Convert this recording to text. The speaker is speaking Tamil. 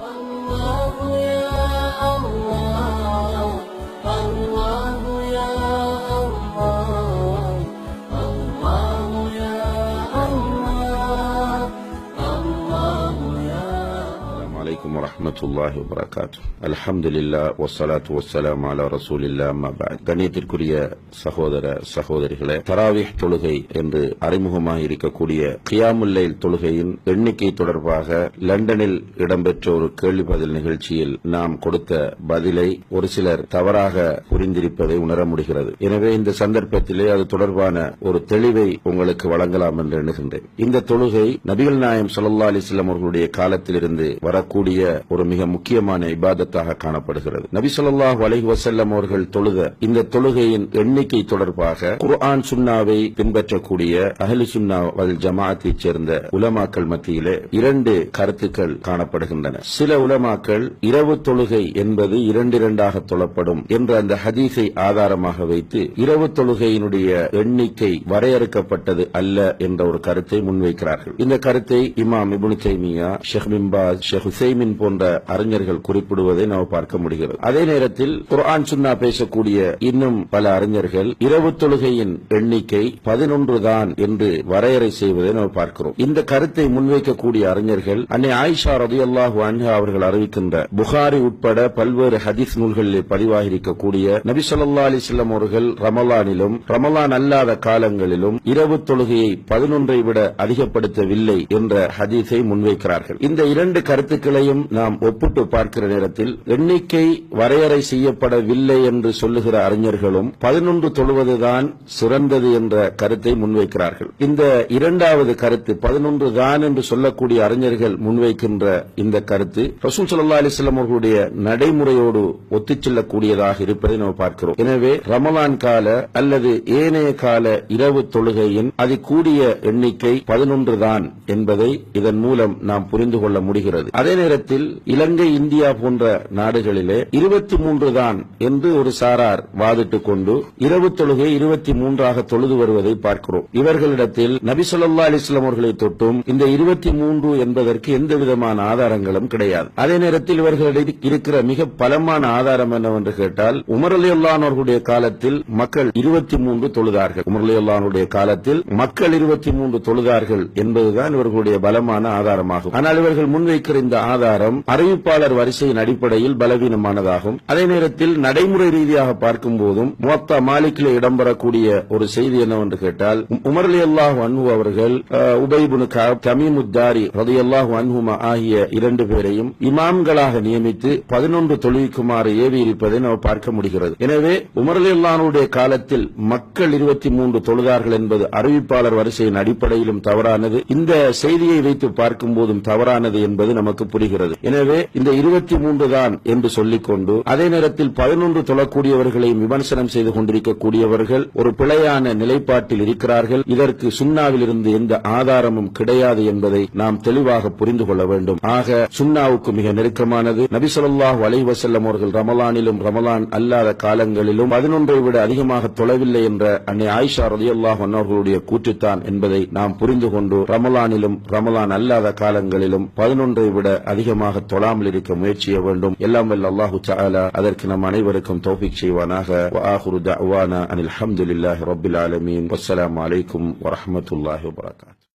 Oh. عليكم ورحمة الله وبركاته الحمد لله والصلاة والسلام على رسول الله أما بعد கண்ணியத்திற்குரிய சகோதர சகோதரிகளே தராவிஹ் தொழுகை என்று அறிமுகமாக இருக்கக்கூடிய கியாமுல்லைல் தொழுகையின் எண்ணிக்கை தொடர்பாக லண்டனில் இடம்பெற்ற ஒரு கேள்வி பதில் நிகழ்ச்சியில் நாம் கொடுத்த பதிலை ஒரு சிலர் தவறாக புரிந்திருப்பதை உணர முடிகிறது எனவே இந்த சந்தர்ப்பத்திலே அது தொடர்பான ஒரு தெளிவை உங்களுக்கு வழங்கலாம் என்று எண்ணுகின்றேன் இந்த தொழுகை நபிகள் நாயம் ஸல்லல்லாஹு அலைஹி வஸல்லம் அவர்களுடைய காலத்திலிருந்து வரக்கூடிய ஒரு மிக முக்கியமான இபாதத்தாக காணப்படுகிறது. நபிசல்லாஹ் ஸல்லல்லாஹு வசல்லம் அவர்கள் தொழுத இந்த தொழுகையின் எண்ணிக்கை தொடர்பாக குர்ஆன் சுன்னாவை பின்பற்றக்கூடிய அஹலி சுன்னா வல் ஜமாத்தை சேர்ந்த உலமாக்கள் மத்தியிலே இரண்டு கருத்துக்கள் காணப்படுகின்றன. சில உலமாக்கள் இரவு தொழுகை என்பது இரண்டு இரண்டாக தொழப்படும் என்ற அந்த ஹதீஸை ஆதாரமாக வைத்து இரவு தொழுகையினுடைய எண்ணிக்கை வரையறுக்கப்பட்டது அல்ல என்ற ஒரு கருத்தை முன்வைக்கிறார்கள். இந்த கருத்தை இமாம் இபுனு தைமியா ஷெஹ் பின்பாஸ் ஷெஹ் உசைமின் போன்ற அறிஞர்கள் குறிப்பிடுவதை நாம் பார்க்க முடிகிறது. அதே நேரத்தில் குர்ஆன் சுன்னா பேசக்கூடிய இன்னும் பல அறிஞர்கள் இரவு தொழுகையின் எண்ணிக்கை பதினொன்று தான் என்று வரையறை செய்வதை நாம் பார்க்கிறோம். இந்த கருத்தை முன்வைக்கக்கூடிய அறிஞர்கள் அன்னை ஆயிஷா ரதியல்லாஹு அன்ஹா அவர்கள் அறிவிக்கின்ற புகாரி உட்பட பல்வேறு ஹதீஸ் நூல்களில் பதிவாகியிருக்கக்கூடிய நபி சொல்லா அலைஹி அவர்கள் ரமலானிலும் ரமலான் அல்லாத காலங்களிலும் இரவு தொழுகையை பதினொன்றை விட அதிகப்படுத்தவில்லை என்ற ஹதீஸை முன்வைக்கிறார்கள். இந்த இரண்டு கருத்துக்களையும் நாம் ஒப்பிட்டு பார்க்கிற நேரத்தில் எண்ணிக்கை வரையறை செய்யப்படவில்லை என்று சொல்லுகிற அறிஞர்களும் பதினொன்று தொழுவதுதான் சிறந்தது என்ற கருத்தை முன்வைக்கிறார்கள். இந்த இரண்டாவது கருத்து பதினொன்று தான் என்று சொல்லக்கூடிய அறிஞர்கள் முன்வைக்கின்ற இந்த கருத்து ரசூல் சல்லா அலிஸ்லாம் அவர்களுடைய நடைமுறையோடு ஒத்துச் செல்லக்கூடியதாக இருப்பதை நாம் பார்க்கிறோம். எனவே ரமலான் கால அல்லது ஏனைய கால இரவு தொழுகையின் அது கூடிய எண்ணிக்கை பதினொன்று தான் என்பதை இதன் மூலம் நாம் புரிந்து கொள்ள முடிகிறது. அதே நேரத்தில் இலங்கை இந்தியா போன்ற நாடுகளிலே இருபத்தி மூன்று தான் என்று ஒரு சாரார் வாதிட்டுக் கொண்டு இரவு தொழுகை இருபத்தி மூன்றாக தொழுது வருவதை பார்க்கிறோம். இவர்களிடத்தில் நபி சொல்லா அலிஸ்லாம் அவர்களை தொட்டும் இந்த இருபத்தி மூன்று என்பதற்கு எந்த விதமான ஆதாரங்களும் கிடையாது. அதே நேரத்தில் இவர்களிடையே இருக்கிற மிக பலமான ஆதாரம் என்னவென்று கேட்டால் உமர் அலி அவர்களுடைய காலத்தில் மக்கள் இருபத்தி மூன்று தொழுதார்கள். உமர் அலி அல்லானுடைய காலத்தில் மக்கள் இருபத்தி மூன்று தொழுதார்கள் என்பதுதான் இவர்களுடைய பலமான ஆதாரமாகும். ஆனால் இவர்கள் முன்வைக்கிற இந்த ஆதாரம் அறிவிப்பாளர் வரிசையின் அடிப்படையில் பலவீனமானதாகும். அதே நேரத்தில் நடைமுறை ரீதியாக பார்க்கும் போதும் மொத்த மாலிக்கிலே இடம்பெறக்கூடிய ஒரு செய்தி என்னவென்று கேட்டால் உமர் அலி அல்லாஹ் அன்பு அவர்கள் உபைபுனு தமீமுத்தாரி ரதி ஆகிய இரண்டு பேரையும் இமாம்களாக நியமித்து பதினொன்று தொழுவிக்குமாறு ஏவி இருப்பதை நாம் பார்க்க முடிகிறது. எனவே உமர் அலி அல்லானுடைய காலத்தில் மக்கள் இருபத்தி மூன்று தொழுதார்கள் என்பது அறிவிப்பாளர் வரிசையின் அடிப்படையிலும் தவறானது. இந்த செய்தியை வைத்து பார்க்கும் போதும் தவறானது என்பது நமக்கு புரிகிறது. எனவே இந்த இருபத்தி மூன்று தான் என்று சொல்லிக்கொண்டு அதே நேரத்தில் பதினொன்று தொழக்கூடியவர்களையும் விமர்சனம் செய்து கொண்டிருக்கக்கூடியவர்கள் ஒரு பிழையான நிலைப்பாட்டில் இருக்கிறார்கள். இதற்கு சுண்ணாவில் இருந்து எந்த ஆதாரமும் கிடையாது என்பதை நாம் தெளிவாக புரிந்து கொள்ள வேண்டும். ஆக சுண்ணாவுக்கு மிக நெருக்கமானது. நபிசல்லாஹ் அலைவசல்லம் அவர்கள் ரமலானிலும் ரமலான் அல்லாத காலங்களிலும் பதினொன்றை விட அதிகமாக தொலைவில்லை என்ற அன்னை ஆயிஷா ரதியல்லாஹ் அவர்களுடைய கூற்றுத்தான் என்பதை நாம் புரிந்து கொண்டு ரமலானிலும் ரமலான் அல்லாத காலங்களிலும் பதினொன்றை விட அதிகமாக தொழாமல் இருக்க முயற்சி வேண்டும். எல்லாம் வல்ல அல்லாஹ் تعالی அதற்கு நம் அனைவருக்கும் தௌஃபிக் செய்வானாக. واخر دعوانا ان الحمد لله رب العالمين والسلام عليكم ورحمه الله وبركاته